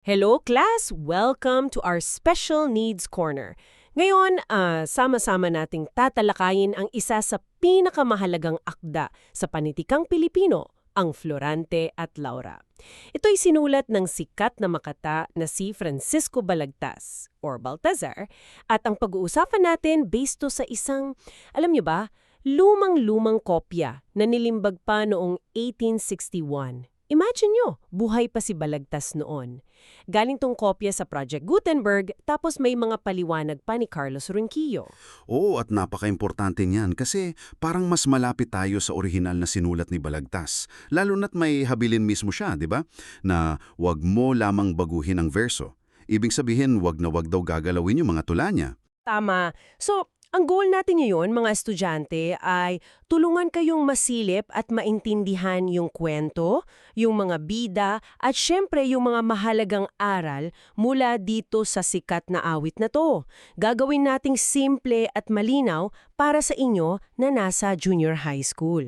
Hello class! Welcome to our Special Needs Corner. Ngayon, ah, sama-sama nating tatalakayin ang isa sa pinakamahalagang akda sa panitikang Pilipino, ang Florante at Laura. Ito'y sinulat ng sikat na makata na si Francisco Balagtas, or Baltazar, at ang pag-uusapan natin based to sa isang, alam niyo ba, lumang-lumang kopya na nilimbag pa noong 1861. Imagine nyo, buhay pa si Balagtas noon. Galing tong kopya sa Project Gutenberg, tapos may mga paliwanag pa ni Carlos Ronquillo. Oo, at napaka-importante niyan kasi parang mas malapit tayo sa orihinal na sinulat ni Balagtas. Lalo na't may habilin mismo siya, di ba? Na wag mo lamang baguhin ang verso. Ibig sabihin, wag na wag daw gagalawin yung mga tula niya. Tama. So, ang goal natin ngayon, mga estudyante, ay tulungan kayong masilip at maintindihan yung kwento, yung mga bida, at syempre yung mga mahalagang aral mula dito sa sikat na awit na to. Gagawin nating simple at malinaw para sa inyo na nasa junior high school.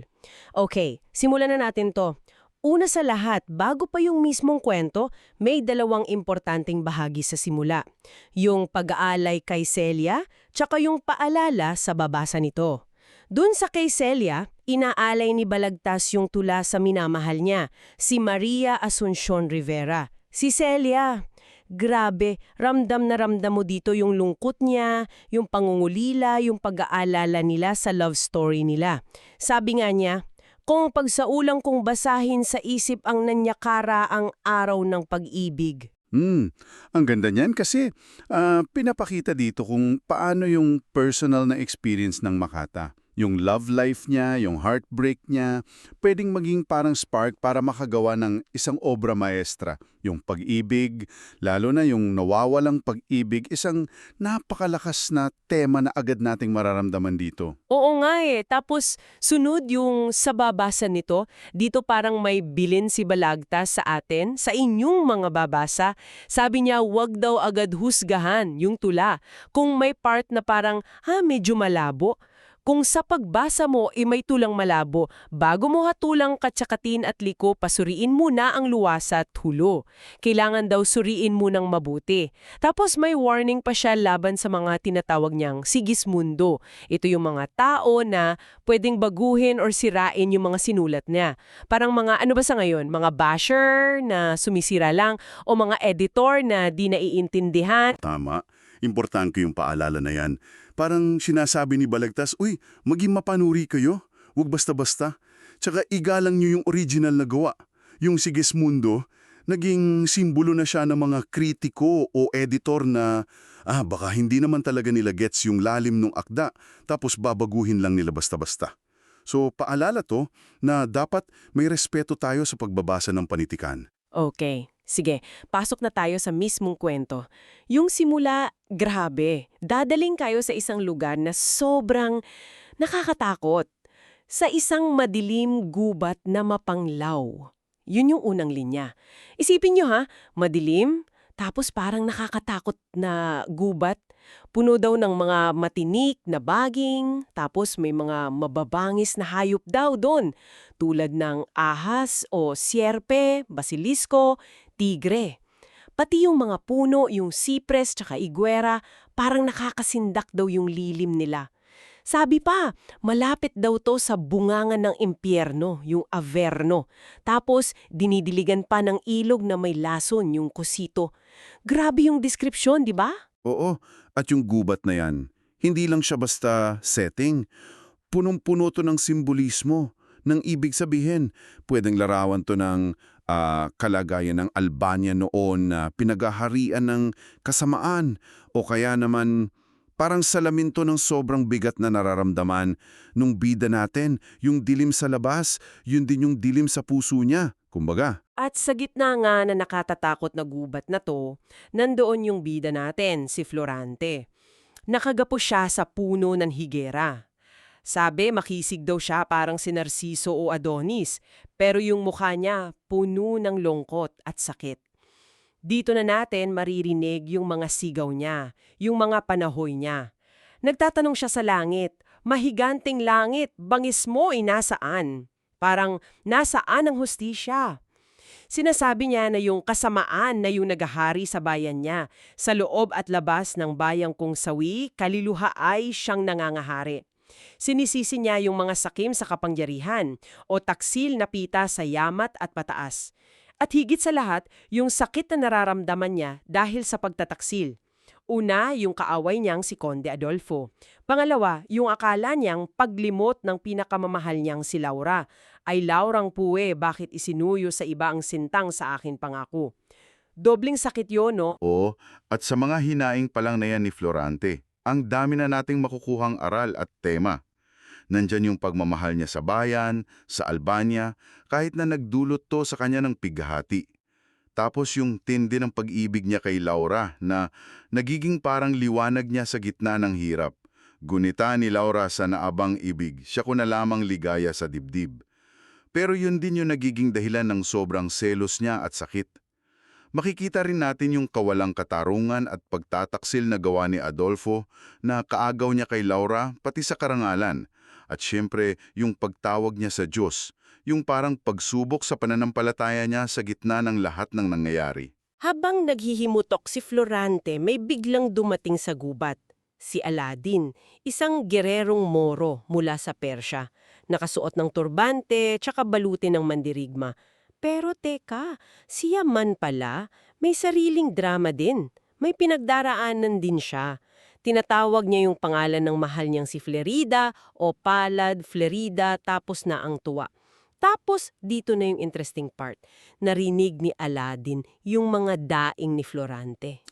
Okay, simulan na natin to. Una sa lahat, bago pa yung mismong kwento, may dalawang importanteng bahagi sa simula. Yung pag-aalay kay Celia, tsaka yung paalala sa babasa nito. Dun sa kay Celia, inaalay ni Balagtas yung tula sa minamahal niya, si Maria Asuncion Rivera. Si Celia, grabe, ramdam na ramdam mo dito yung lungkot niya, yung pangungulila, yung pag-aalala nila sa love story nila. Sabi nga niya, kung pagsaulang kong basahin sa isip ang nanyakara ang araw ng pag-ibig. Hmm, ang ganda niyan kasi ah, pinapakita dito kung paano yung personal na experience ng Makata. Yung love life niya, yung heartbreak niya, pwedeng maging parang spark para makagawa ng isang obra maestra. Yung pag-ibig, lalo na yung nawawalang pag-ibig, isang napakalakas na tema na agad nating mararamdaman dito. Oo nga eh. Tapos sunod yung sa babasa nito, dito parang may bilin si Balagtas sa atin, sa inyong mga babasa. Sabi niya, wag daw agad husgahan yung tula. Kung may part na parang, ha, medyo malabo, kung sa pagbasa mo ay may tulang malabo, bago mo hatulang katsakatin at liko, pasuriin muna ang luwasa at hulo. Kailangan daw suriin mo ng mabuti. Tapos may warning pa siya laban sa mga tinatawag niyang Sigismundo. Ito yung mga tao na pwedeng baguhin or sirain yung mga sinulat niya. Parang mga ano ba sa ngayon? Mga basher na sumisira lang o mga editor na di naiintindihan. Tama. Importante yung paalala na yan. Parang sinasabi ni Balagtas, Uy, maging mapanuri kayo. Huwag basta-basta. Tsaka igalang nyo yung original na gawa. Yung Sigismundo, naging simbolo na siya ng mga kritiko o editor na ah, baka hindi naman talaga nila gets yung lalim ng akda tapos babaguhin lang nila basta-basta. So paalala to na dapat may respeto tayo sa pagbabasa ng panitikan. Okay. Sige, pasok na tayo sa mismong kwento. Yung simula, grabe. Dadaling kayo sa isang lugar na sobrang nakakatakot. Sa isang madilim gubat na mapanglaw. Yun yung unang linya. Isipin nyo ha, madilim, tapos parang nakakatakot na gubat. Puno daw ng mga matinik na baging, tapos may mga mababangis na hayop daw doon, tulad ng ahas o sierpe, basilisko, tigre. Pati yung mga puno, yung sipres tsaka iguera, parang nakakasindak daw yung lilim nila. Sabi pa, malapit daw to sa bungangan ng impyerno, yung Averno. Tapos, dinidiligan pa ng ilog na may lason, yung Cosito. Grabe yung description, di ba? Oo, at yung gubat na yan, hindi lang siya basta setting. Punong-puno to ng simbolismo, ng ibig sabihin. Pwedeng larawan to ng ah, kalagayan ng Albania noon na pinagaharian ng kasamaan o kaya naman parang salamin to ng sobrang bigat na nararamdaman nung bida natin. Yung dilim sa labas, yun din yung dilim sa puso niya. Kumbaga, At sa gitna nga na nakatatakot na gubat na to, nandoon yung bida natin, si Florante. Nakagapo siya sa puno ng higera. Sabi, makisig daw siya parang si Narciso o Adonis, pero yung mukha niya puno ng lungkot at sakit. Dito na natin maririnig yung mga sigaw niya, yung mga panahoy niya. Nagtatanong siya sa langit, mahiganting langit, bangis mo ay nasaan? Parang nasaan ang hustisya? Sinasabi niya na yung kasamaan na yung nagahari sa bayan niya. Sa loob at labas ng bayang kung sawi, kaliluha ay siyang nangangahari. Sinisisi niya yung mga sakim sa kapangyarihan o taksil na pita sa yamat at pataas. At higit sa lahat, yung sakit na nararamdaman niya dahil sa pagtataksil. Una, yung kaaway niyang si Conde Adolfo. Pangalawa, yung akala niyang paglimot ng pinakamamahal niyang si Laura. Ay Laurang puwe, bakit isinuyo sa iba ang sintang sa akin pangako? Dobling sakit yun, no? Oo, at sa mga hinaing pa lang na yan ni Florante, ang dami na nating makukuhang aral at tema. Nandyan yung pagmamahal niya sa bayan, sa Albania, kahit na nagdulot to sa kanya ng pighati. Tapos yung tindi ng pag-ibig niya kay Laura na nagiging parang liwanag niya sa gitna ng hirap. Gunita ni Laura sa naabang ibig, siya ko na lamang ligaya sa dibdib. Pero yun din yung nagiging dahilan ng sobrang selos niya at sakit. Makikita rin natin yung kawalang katarungan at pagtataksil na gawa ni Adolfo na kaagaw niya kay Laura pati sa karangalan. At siyempre, yung pagtawag niya sa Diyos, yung parang pagsubok sa pananampalataya niya sa gitna ng lahat ng nangyayari. Habang naghihimutok si Florante, may biglang dumating sa gubat. Si Aladdin, isang gererong Moro mula sa Persya. Nakasuot ng turbante, tsaka baluti ng mandirigma. Pero teka, siya man pala, may sariling drama din. May pinagdaraanan din siya. Tinatawag niya yung pangalan ng mahal niyang si Flerida o Palad, Flerida, tapos na ang tuwa. Tapos, dito na yung interesting part. Narinig ni Aladdin yung mga daing ni Florante.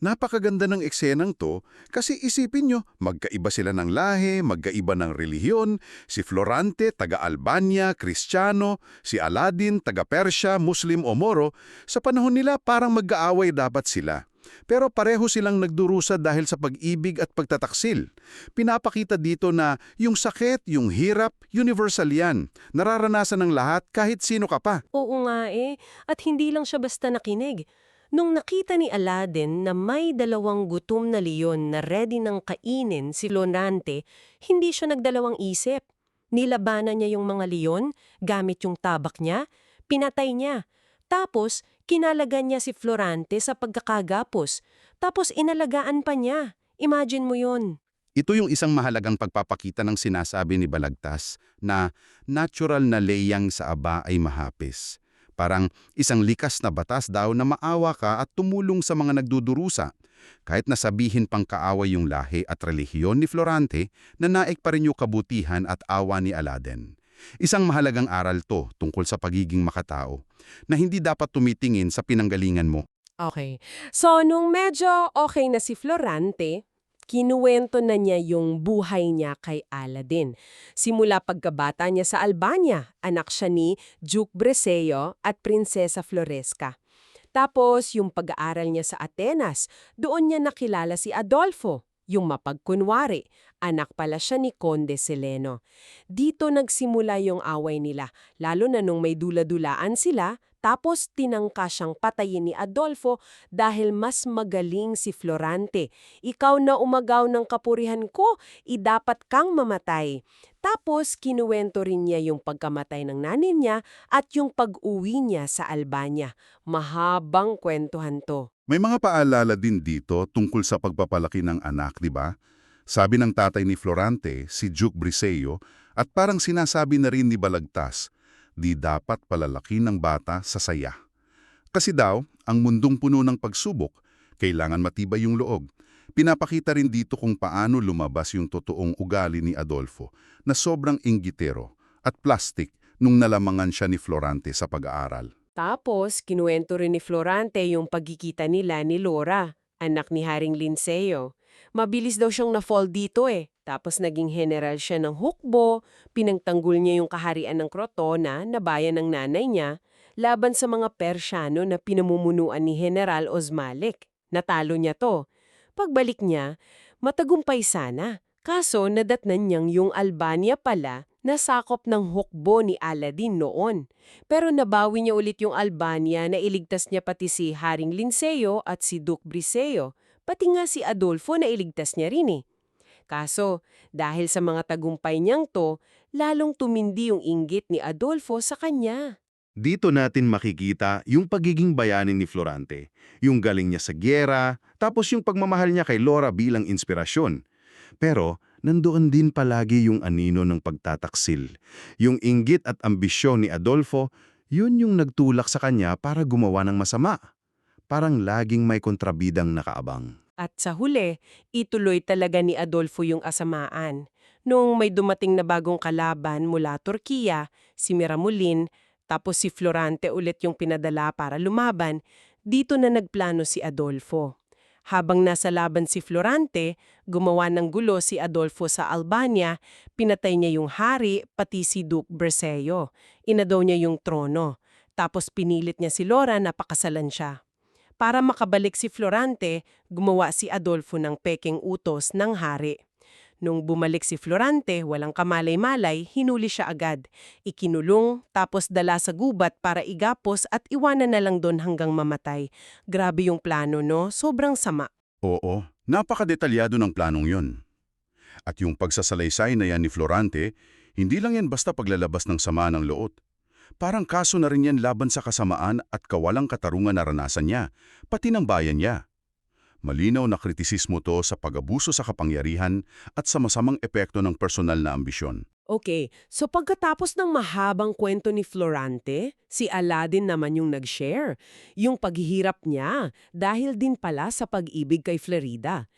Napakaganda ng eksenang to kasi isipin nyo, magkaiba sila ng lahi, magkaiba ng relihiyon, si Florante, taga-Albania, Kristiyano, si Aladdin, taga-Persya, Muslim o Moro, sa panahon nila parang mag-aaway dapat sila. Pero pareho silang nagdurusa dahil sa pag-ibig at pagtataksil. Pinapakita dito na yung sakit, yung hirap, universal yan. Nararanasan ng lahat kahit sino ka pa. Oo nga eh, at hindi lang siya basta nakinig. Nung nakita ni Aladdin na may dalawang gutom na leon na ready ng kainin si Lonante, hindi siya nagdalawang isip. Nilabanan niya yung mga leon, gamit yung tabak niya, pinatay niya. Tapos, kinalagan niya si Florante sa pagkakagapos. Tapos inalagaan pa niya. Imagine mo yon. Ito yung isang mahalagang pagpapakita ng sinasabi ni Balagtas na natural na leyang sa aba ay mahapis. Parang isang likas na batas daw na maawa ka at tumulong sa mga nagdudurusa. Kahit nasabihin pang kaaway yung lahi at relihiyon ni Florante, nanaik pa rin yung kabutihan at awa ni Aladen. Isang mahalagang aral to tungkol sa pagiging makatao, na hindi dapat tumitingin sa pinanggalingan mo. Okay. So, nung medyo okay na si Florante, kinuwento na niya yung buhay niya kay Aladdin. Simula pagkabata niya sa Albania, anak siya ni Duke Breseo at Prinsesa Floresca. Tapos, yung pag-aaral niya sa Atenas, doon niya nakilala si Adolfo, yung mapagkunwari. Anak pala siya ni Conde Seleno. Dito nagsimula yung away nila, lalo na nung may dula-dulaan sila, tapos tinangka siyang patayin ni Adolfo dahil mas magaling si Florante. Ikaw na umagaw ng kapurihan ko, idapat kang mamatay. Tapos kinuwento rin niya yung pagkamatay ng nanin niya at yung pag-uwi niya sa Albania. Mahabang kwentuhan to. May mga paalala din dito tungkol sa pagpapalaki ng anak, di ba? Sabi ng tatay ni Florante, si Duke Briseo, at parang sinasabi na rin ni Balagtas, di dapat palalaki ng bata sa saya. Kasi daw, ang mundong puno ng pagsubok, kailangan matibay yung loob. Pinapakita rin dito kung paano lumabas yung totoong ugali ni Adolfo na sobrang inggitero at plastic nung nalamangan siya ni Florante sa pag-aaral. Tapos, kinuwento rin ni Florante yung pagkikita nila ni Laura, anak ni Haring Linceo. Mabilis daw siyang na-fall dito eh. Tapos naging general siya ng hukbo, pinangtanggol niya yung kaharian ng Crotona na bayan ng nanay niya, laban sa mga Persyano na pinamumunuan ni General Osmalik. Natalo niya to. Pagbalik niya, matagumpay sana. Kaso nadatnan niyang yung Albania pala na sakop ng hukbo ni Aladdin noon. Pero nabawi niya ulit yung Albania na iligtas niya pati si Haring Linceo at si Duke Briseo. Pati nga si Adolfo na iligtas niya rin eh. Kaso, dahil sa mga tagumpay niyang to, lalong tumindi yung inggit ni Adolfo sa kanya. Dito natin makikita yung pagiging bayani ni Florante, yung galing niya sa gyera, tapos yung pagmamahal niya kay Laura bilang inspirasyon. Pero nandoon din palagi yung anino ng pagtataksil. Yung inggit at ambisyon ni Adolfo, yun yung nagtulak sa kanya para gumawa ng masama. Parang laging may kontrabidang nakaabang. At sa huli, ituloy talaga ni Adolfo yung asamaan. Nung may dumating na bagong kalaban mula Turkiya, si Miramulin, tapos si Florante ulit yung pinadala para lumaban, dito na nagplano si Adolfo. Habang nasa laban si Florante, gumawa ng gulo si Adolfo sa Albania, pinatay niya yung hari pati si Duke Berceo. Inadaw niya yung trono. Tapos pinilit niya si Laura na pakasalan siya. Para makabalik si Florante, gumawa si Adolfo ng peking utos ng hari. Nung bumalik si Florante, walang kamalay-malay, hinuli siya agad. Ikinulong, tapos dala sa gubat para igapos at iwanan na lang doon hanggang mamatay. Grabe yung plano, no? Sobrang sama. Oo, napakadetalyado ng planong yon. At yung pagsasalaysay na yan ni Florante, hindi lang yan basta paglalabas ng sama ng loob. Parang kaso na rin yan laban sa kasamaan at kawalang katarungan na ranasan niya, pati ng bayan niya. Malinaw na kritisismo to sa pag-abuso sa kapangyarihan at sa masamang epekto ng personal na ambisyon. Okay, so pagkatapos ng mahabang kwento ni Florante, si Aladdin naman yung nag-share. Yung paghihirap niya dahil din pala sa pag-ibig kay Florida.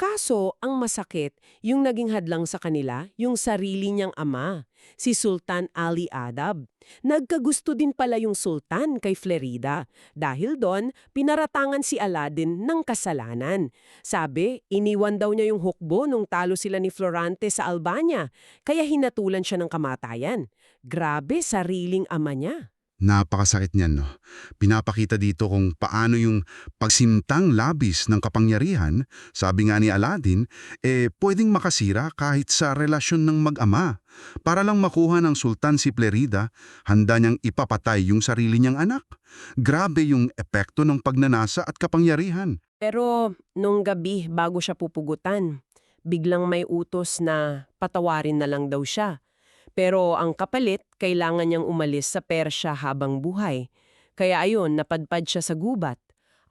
Kaso, ang masakit, yung naging hadlang sa kanila, yung sarili niyang ama, si Sultan Ali Adab. Nagkagusto din pala yung sultan kay Florida. Dahil doon, pinaratangan si Aladdin ng kasalanan. Sabi, iniwan daw niya yung hukbo nung talo sila ni Florante sa Albania, kaya hinatulan siya ng kamatayan. Grabe, sariling ama niya. Napakasakit niyan, no? Pinapakita dito kung paano yung pagsimtang labis ng kapangyarihan, sabi nga ni Aladdin, eh pwedeng makasira kahit sa relasyon ng mag-ama. Para lang makuha ng sultan si Plerida, handa niyang ipapatay yung sarili niyang anak. Grabe yung epekto ng pagnanasa at kapangyarihan. Pero nung gabi bago siya pupugutan, biglang may utos na patawarin na lang daw siya. Pero ang kapalit, kailangan niyang umalis sa Persya habang buhay. Kaya ayun, napadpad siya sa gubat.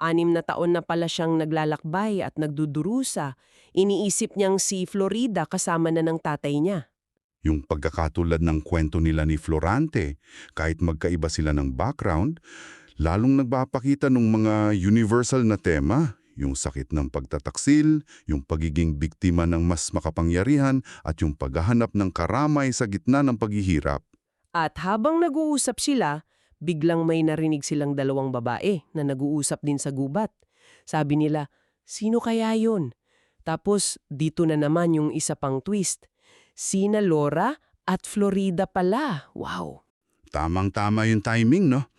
Anim na taon na pala siyang naglalakbay at nagdudurusa. Iniisip niyang si Florida kasama na ng tatay niya. Yung pagkakatulad ng kwento nila ni Florante, kahit magkaiba sila ng background, lalong nagpapakita ng mga universal na tema, yung sakit ng pagtataksil, yung pagiging biktima ng mas makapangyarihan at yung paghahanap ng karamay sa gitna ng paghihirap. At habang nag-uusap sila, biglang may narinig silang dalawang babae na nag-uusap din sa gubat. Sabi nila, sino kaya yun? Tapos dito na naman yung isa pang twist. Sina Laura at Florida pala. Wow! Tamang-tama yung timing, no?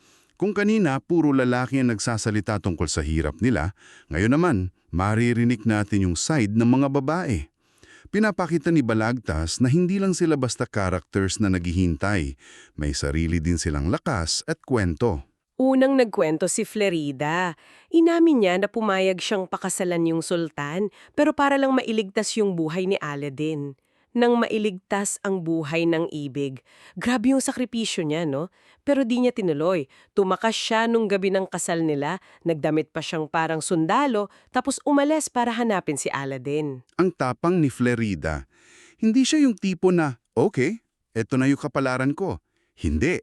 Kung kanina, puro lalaki ang nagsasalita tungkol sa hirap nila, ngayon naman, maririnig natin yung side ng mga babae. Pinapakita ni Balagtas na hindi lang sila basta characters na naghihintay, may sarili din silang lakas at kwento. Unang nagkwento si Florida. Inamin niya na pumayag siyang pakasalan yung sultan, pero para lang mailigtas yung buhay ni Aladdin. Nang mailigtas ang buhay ng ibig. Grabe yung sakripisyo niya, no? Pero di niya tinuloy. Tumakas siya nung gabi ng kasal nila, nagdamit pa siyang parang sundalo, tapos umalis para hanapin si Aladdin. Ang tapang ni Flerida, hindi siya yung tipo na, okay, eto na yung kapalaran ko. Hindi.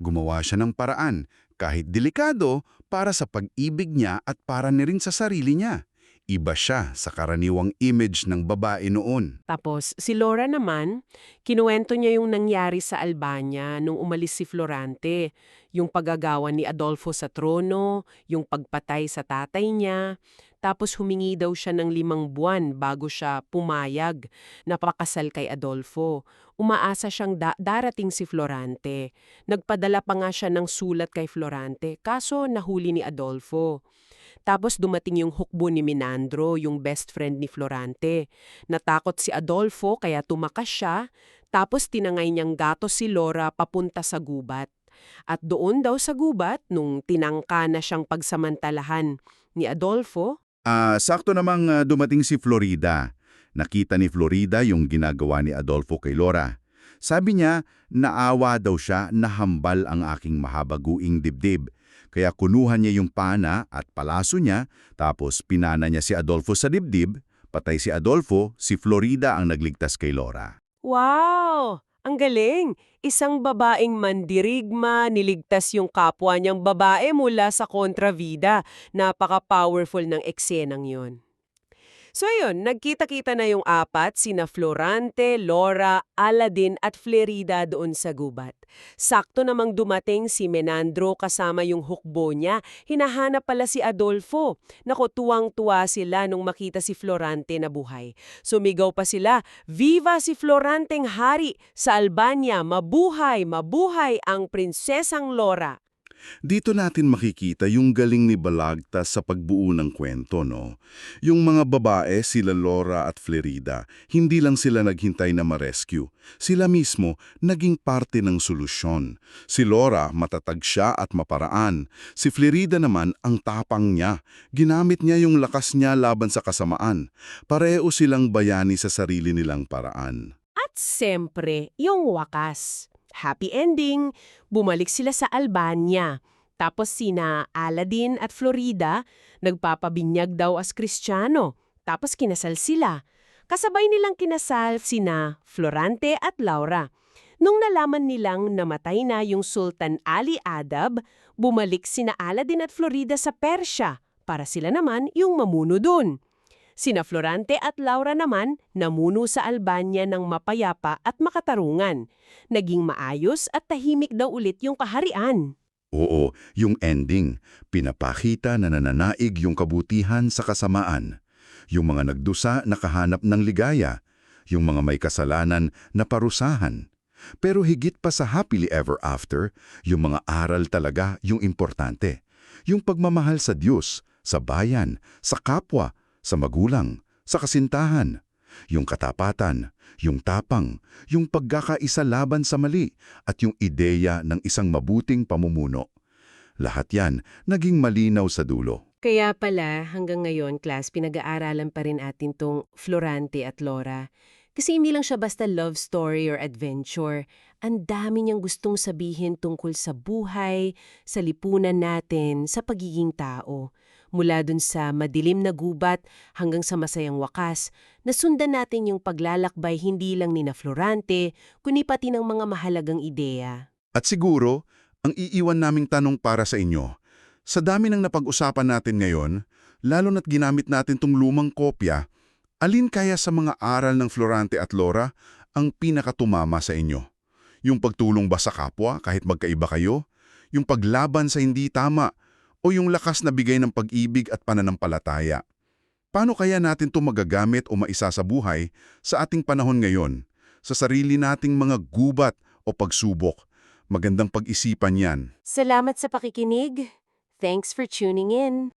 Gumawa siya ng paraan, kahit delikado, para sa pag-ibig niya at para na rin sa sarili niya. Iba siya sa karaniwang image ng babae noon. Tapos, si Laura naman, kinuwento niya yung nangyari sa Albania nung umalis si Florante. Yung paggagawa ni Adolfo sa trono, yung pagpatay sa tatay niya. Tapos humingi daw siya ng limang buwan bago siya pumayag na pakasal kay Adolfo. Umaasa siyang da- darating si Florante. Nagpadala pa nga siya ng sulat kay Florante, kaso nahuli ni Adolfo. Tapos dumating yung hukbo ni Minandro, yung best friend ni Florante. Natakot si Adolfo kaya tumakas siya, tapos tinangay niyang gato si Laura papunta sa gubat. At doon daw sa gubat, nung tinangka na siyang pagsamantalahan ni Adolfo, Ah, sakto namang ah, dumating si Florida. Nakita ni Florida yung ginagawa ni Adolfo kay Laura. Sabi niya, naawa daw siya na hambal ang aking mahabaguing dibdib. Kaya kunuhan niya yung pana at palaso niya, tapos pinana niya si Adolfo sa dibdib, patay si Adolfo, si Florida ang nagligtas kay Laura. Wow! Ang galing! Isang babaeng mandirigma, niligtas yung kapwa niyang babae mula sa kontravida. Napaka-powerful ng eksenang yon. So ayun, nagkita-kita na yung apat, sina Florante, Laura, Aladdin at Flerida doon sa gubat. Sakto namang dumating si Menandro kasama yung hukbo niya, hinahanap pala si Adolfo. Nako, tuwang-tuwa sila nung makita si Florante na buhay. Sumigaw pa sila, Viva si Floranteng hari! Sa Albania, mabuhay, mabuhay ang prinsesang Laura! Dito natin makikita yung galing ni Balagtas sa pagbuo ng kwento, no? Yung mga babae, sila Laura at Flerida, hindi lang sila naghintay na ma-rescue. Sila mismo naging parte ng solusyon. Si Laura, matatag siya at maparaan. Si Flerida naman, ang tapang niya. Ginamit niya yung lakas niya laban sa kasamaan. Pareho silang bayani sa sarili nilang paraan. At siyempre, yung wakas. Happy ending, bumalik sila sa Albania. Tapos sina Aladdin at Florida, nagpapabinyag daw as Kristiyano. Tapos kinasal sila. Kasabay nilang kinasal sina Florante at Laura. Nung nalaman nilang namatay na yung Sultan Ali Adab, bumalik sina Aladdin at Florida sa Persya para sila naman yung mamuno dun. Sina Florante at Laura naman namuno sa Albania ng mapayapa at makatarungan. Naging maayos at tahimik daw ulit yung kaharian. Oo, yung ending, pinapakita na nananaig yung kabutihan sa kasamaan. Yung mga nagdusa nakahanap ng ligaya, yung mga may kasalanan na parusahan. Pero higit pa sa happily ever after, yung mga aral talaga yung importante. Yung pagmamahal sa Diyos, sa bayan, sa kapwa, sa magulang, sa kasintahan. Yung katapatan, yung tapang, yung pagkakaisa laban sa mali, at yung ideya ng isang mabuting pamumuno. Lahat yan naging malinaw sa dulo. Kaya pala, hanggang ngayon, class, pinag-aaralan pa rin atin tong Florante at Laura. Kasi hindi lang siya basta love story or adventure. Ang dami niyang gustong sabihin tungkol sa buhay, sa lipunan natin, sa pagiging tao. Mula dun sa madilim na gubat hanggang sa masayang wakas, nasundan natin yung paglalakbay hindi lang ni na Florante, kundi pati ng mga mahalagang ideya. At siguro, ang iiwan naming tanong para sa inyo, sa dami ng napag-usapan natin ngayon, lalo na't ginamit natin tong lumang kopya, alin kaya sa mga aral ng Florante at Laura ang pinakatumama sa inyo? Yung pagtulong ba sa kapwa kahit magkaiba kayo? Yung paglaban sa hindi tama? O yung lakas na bigay ng pag-ibig at pananampalataya? Paano kaya natin ito magagamit o maisa sa buhay sa ating panahon ngayon? Sa sarili nating mga gubat o pagsubok? Magandang pag-isipan yan. Salamat sa pakikinig. Thanks for tuning in.